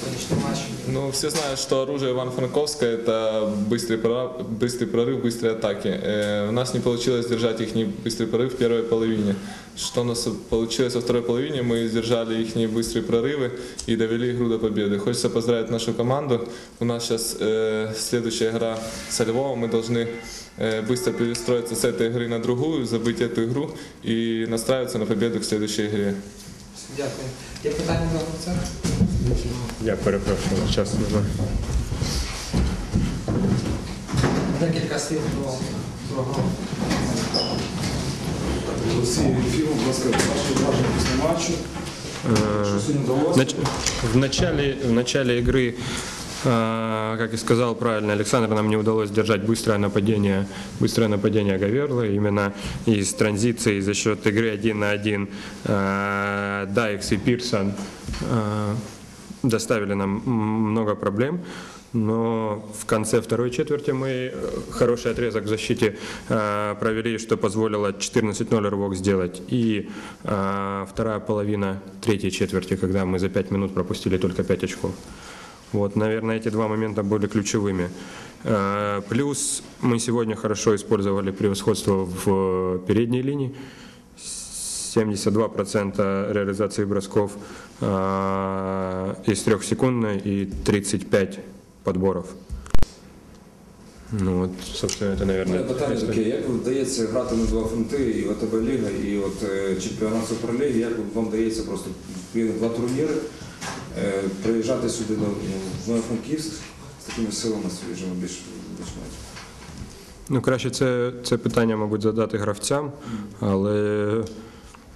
сьогоднішній матч? Ну, все знают, что оружие Ивано-Франковска – это быстрый прорыв, быстрый прорыв, быстрые атаки. Э, у нас не получилось держать их быстрый прорыв в первой половине. Что у нас получилось во второй половине, мы сдержали их быстрые прорывы и довели игру до победы. Хочется поздравить нашу команду. У нас сейчас э, следующая игра со Львовом. Мы должны э, быстро перестроиться с этой игры на другую, забыть эту игру и настраиваться на победу к следующей игре. Дякую. Є питання до гравця? Я перепрошую, час немає. Декілька слів про, про гру. Олексій Єфімов, будь ласка, ваше враження після матчу. Що сьогодні вдалося? Нач- В начале, в начале игры, а, как и сказал правильно Александр, нам не удалось держать быстрое нападение, быстрое нападение Гаверла. Именно из транзиции за счет игры один на один а, Дайкс и Пирсон а, доставили нам много проблем. Но в конце второй четверти мы э, хороший отрезок в защите э, провели, что позволило 14-0 рывок сделать. И э, вторая половина третьей четверти, когда мы за 5 минут пропустили только 5 очков. Вот, наверное, эти два момента были ключевыми. Плюс мы сегодня хорошо использовали превосходство в передней линии. 72% реализации бросков из трехсекундной и 35 подборов. Ну вот, собственно, это, У мене наверное, питання таке, як вдається грати на два фронти, і ВТБ Ліга, і от чемпіонат Суперліги, як вам вдається просто два турніри, е, приїжджати сюди до Івано-Франківськ з такими силами свіжими більш менш. Ну, краще це, це питання, мабуть, задати гравцям, але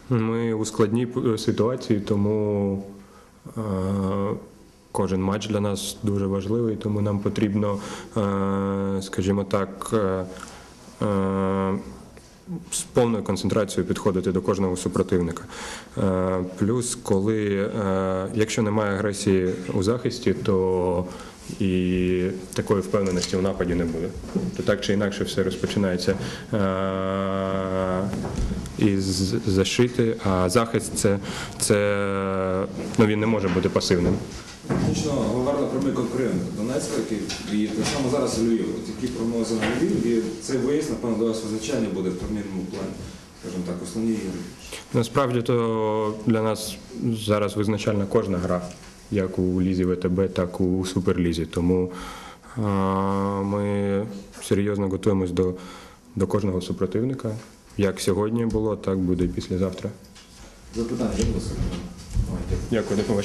ми у складній ситуації, тому е, кожен матч для нас дуже важливий, тому нам потрібно, е, скажімо так, е, е, з повною концентрацією підходити до кожного супротивника. Е, Плюс, коли, е, якщо немає агресії у захисті, то і такої впевненості в нападі не буде. То так чи інакше все розпочинається із защити, а захист це, це ну, він не може бути пасивним. Фактично Гаверла прямий конкурент Донецька, який і так само зараз Львів. Які прогнози на Львів, і цей виїзд, напевно, до вас визначальний буде в турнірному плані, скажімо так, основні ігри. Насправді то для нас зараз визначальна кожна гра, як у Лізі ВТБ, так у Суперлізі. Тому а, ми серйозно готуємось до, до кожного супротивника. Як сьогодні було, так буде і післязавтра. Запитання. Дякую, до побачення.